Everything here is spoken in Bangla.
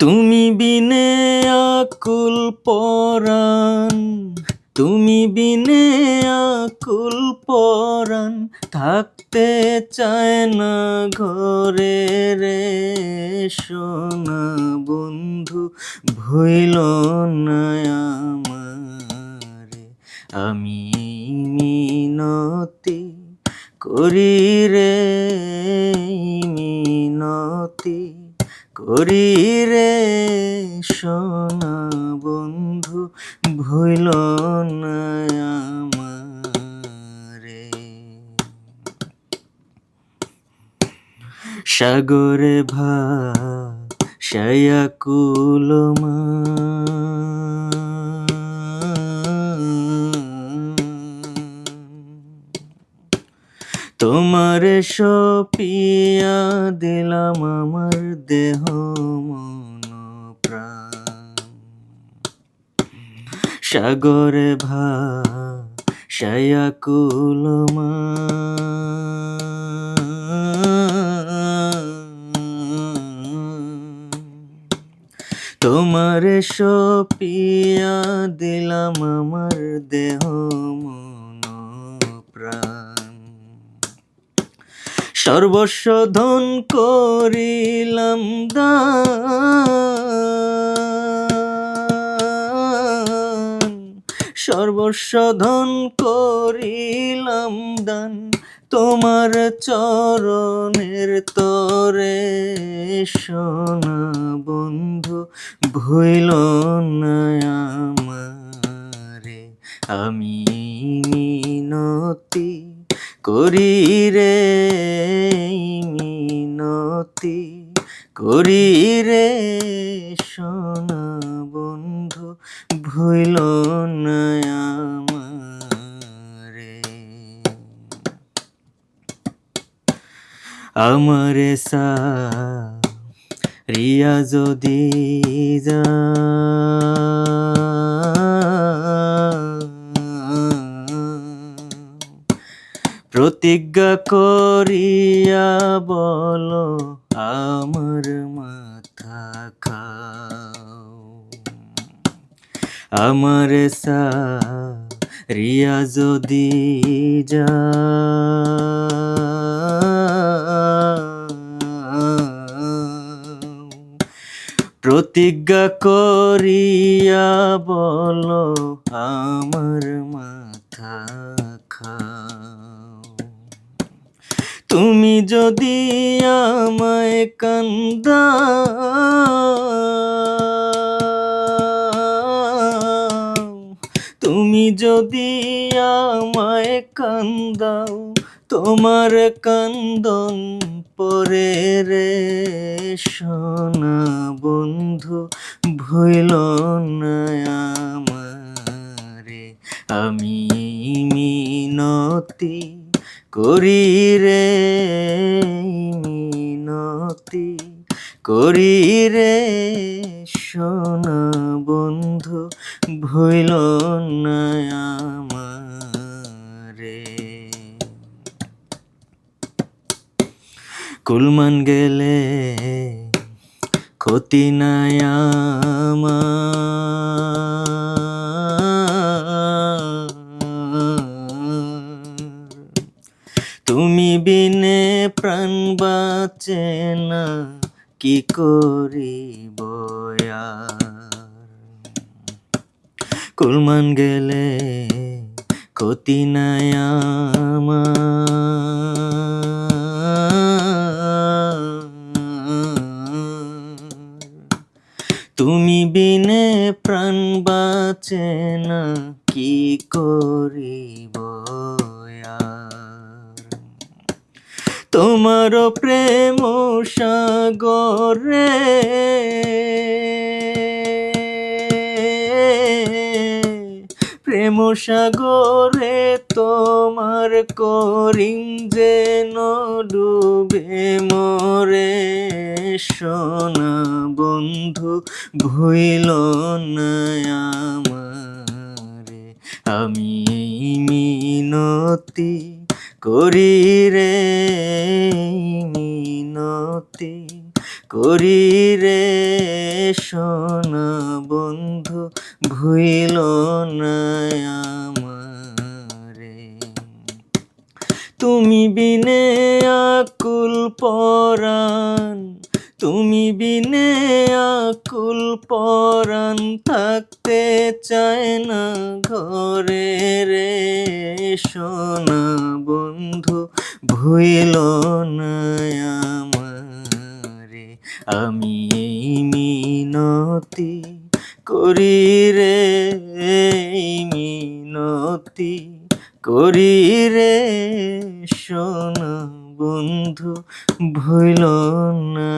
তুমি বিনে আকুল পরাণ, তুমি বিনে আকুল পরাণ, থাকতে চায় না ঘরে রে সোনা বন্ধু, ভইল আমারে। আমি মিনতি করি রে, মিনতি করি রে সোনা বন্ধু ভুল না আমারে। সাগরে ভা শায়া কুলমা তোমার সপিয়া দিলাম আমার দেহ মন প্রাণ সাগরে ভা তোমার সপিয়া দিলাম আমার দেহ মন। সর্বস্ব ধন করিলাম দান সর্বস্ব ধন করিলাম দান তোমার চরণের তরে সোনা বন্ধু, ভইল না আমি মিনতি করি রে মিনতি করি রে সোনা বন্ধু ভুল আমারে। আমারে সা রিয়া যদি যা প্রতিজ্ঞা করিয়া বল, আমার মাথা খাও। আমার সা রিয়া যদি যা প্রতিজ্ঞা করিয়া বল, আমার মাথা খাও। তুমি যদি আমায় কান্দা তুমি যদি আমায় কান্দাও, তোমার কান্দন পরে রে সোনা বন্ধু আমারে। আমি মিনতি করি রে মিনতি, করি রে সোনা বন্ধু, ভইল না আমারে। কুলমান গেলে ক্ষতি নাই আমার। তুমি বিনে প্রাণ বাঁচে না, কি করিব? কুলমান গেলে ক্ষতি নাই তুমি বিনে প্রাণ বাঁচে না, কি করিব তোমার প্রেম সাগরে। প্রেম সাগরে তোমার করিম যেন ডুবে মরে। সোনা বন্ধু, ভইল না আমারে। আমি মিনতি করি রে মিনতি করি রে সোনা বন্ধু ভুইল না তুমি বিনে আকুল পরাণ তুমি বিনে আকুল পরাণ থাকতে চায় না ঘরে রে সোনা বন্ধু, ভুইল না আমারে। আমি এই মিনতি করি রে মিনতি করি রে সোনা বন্ধু ভুইল না